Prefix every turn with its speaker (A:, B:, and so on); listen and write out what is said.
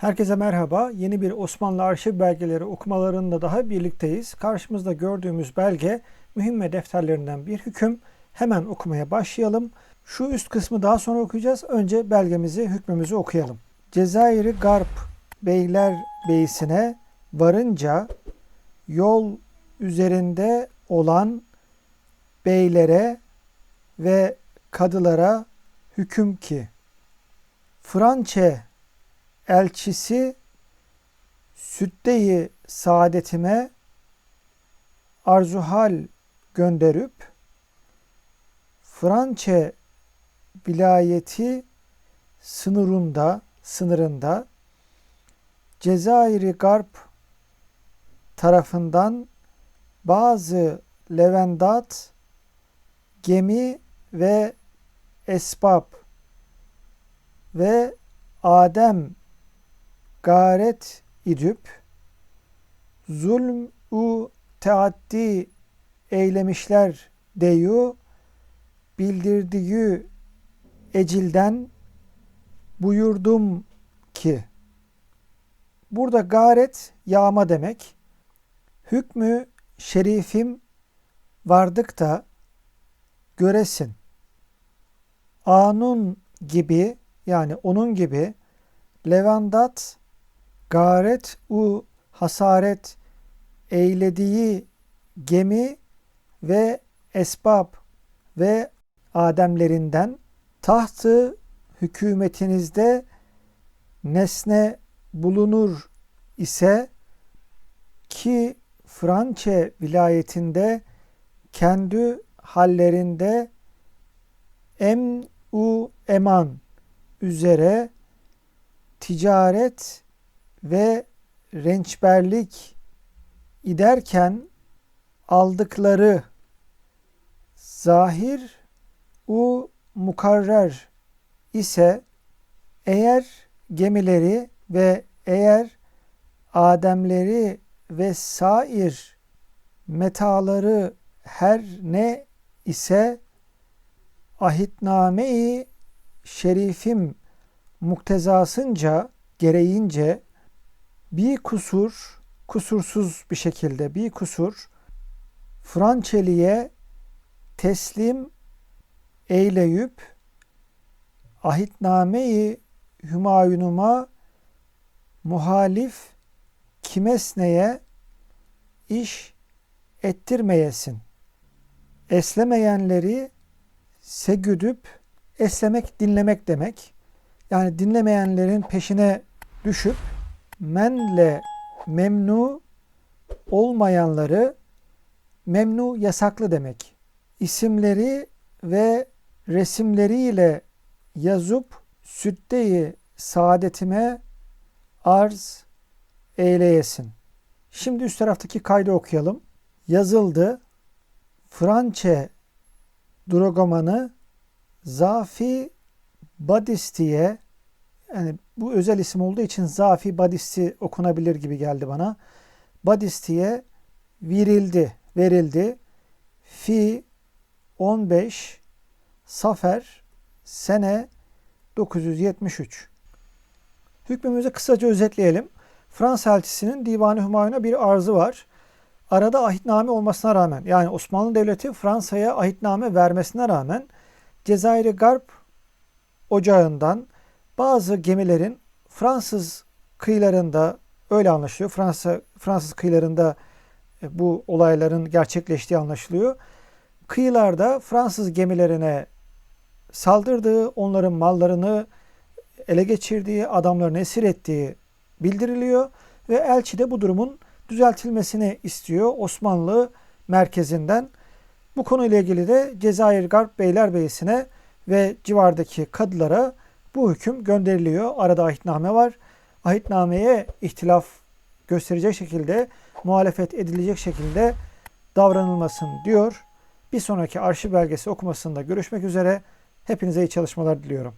A: Herkese merhaba. Yeni bir Osmanlı arşiv belgeleri okumalarında daha birlikteyiz. Karşımızda gördüğümüz belge mühimme defterlerinden bir hüküm. Hemen okumaya başlayalım. Şu üst kısmı daha sonra okuyacağız. Önce belgemizi, hükmümüzü okuyalım. Cezayir'i Garp Beyler Beysi'ne varınca yol üzerinde olan beylere ve kadılara hüküm ki Françe elçisi Südde-i saadetime arzuhal gönderip Françe vilayeti sınırında sınırında Cezayir'i Garp tarafından bazı Levendat gemi ve esbab ve Adem garet idüp zulm u teaddi eylemişler deyu bildirdiği ecilden buyurdum ki burada garet yağma demek hükmü şerifim vardık da göresin. Anun gibi yani onun gibi levandat garet u hasaret eylediği gemi ve esbab ve ademlerinden tahtı hükümetinizde nesne bulunur ise ki Françe vilayetinde kendi hallerinde em u eman üzere ticaret ve rençberlik iderken aldıkları zahir u mukarrer ise eğer gemileri ve eğer ademleri ve sair metaları her ne ise ahitname-i şerifim muktezasınca gereğince bir kusur, kusursuz bir şekilde bir kusur Françeli'ye teslim eyleyip ahitname-i hümayunuma muhalif kimesneye iş ettirmeyesin. Eslemeyenleri següdüp eslemek dinlemek demek. Yani dinlemeyenlerin peşine düşüp menle memnu olmayanları memnu yasaklı demek. İsimleri ve resimleriyle yazıp süddeyi saadetime arz eyleyesin. Şimdi üst taraftaki kaydı okuyalım. Yazıldı. Françe drogomanı Zafi Badisti'ye yani bu özel isim olduğu için Zafi Badisti okunabilir gibi geldi bana. Badisti'ye verildi, verildi. Fi 15 Safer sene 973. Hükmümüzü kısaca özetleyelim. Fransa elçisinin Divan-ı Hümayun'a bir arzı var. Arada ahitname olmasına rağmen yani Osmanlı Devleti Fransa'ya ahitname vermesine rağmen Cezayir Garp ocağından bazı gemilerin Fransız kıyılarında öyle anlaşılıyor. Fransa Fransız kıyılarında e, bu olayların gerçekleştiği anlaşılıyor. Kıyılarda Fransız gemilerine saldırdığı, onların mallarını ele geçirdiği, adamlarını esir ettiği bildiriliyor ve elçi de bu durumun düzeltilmesini istiyor Osmanlı merkezinden. Bu konuyla ilgili de Cezayir Garp Beylerbeyisi'ne ve civardaki kadılara bu hüküm gönderiliyor. Arada ahitname var. Ahitnameye ihtilaf gösterecek şekilde, muhalefet edilecek şekilde davranılmasın diyor. Bir sonraki arşiv belgesi okumasında görüşmek üzere. Hepinize iyi çalışmalar diliyorum.